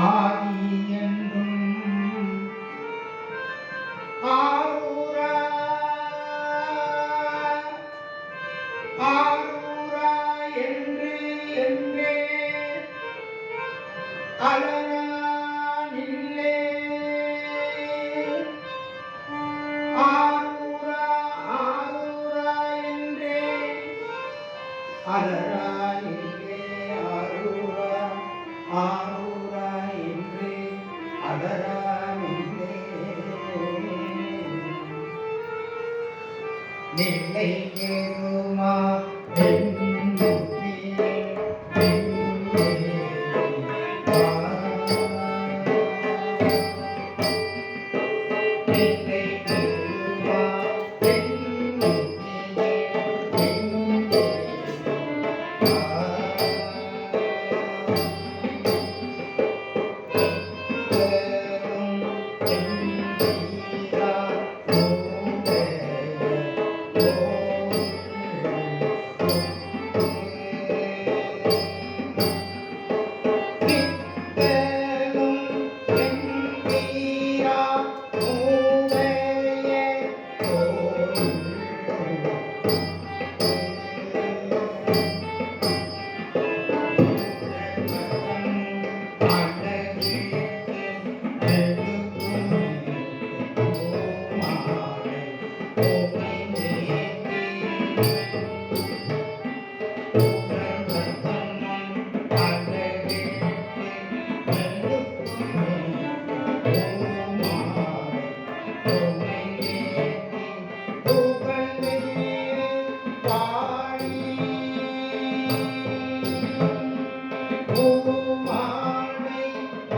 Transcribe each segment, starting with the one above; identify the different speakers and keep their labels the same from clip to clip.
Speaker 1: ஆதி என்றும் ஆரூரா. ஆரூரா என்று என்றே அலரா நில்லே ஆரூரா ஆரூரா என்றே அலரா நிலை ஏறுமா Thank you.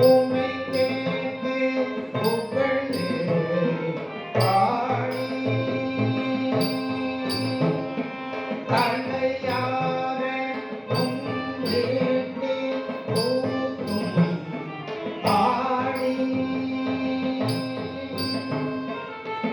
Speaker 1: Oh.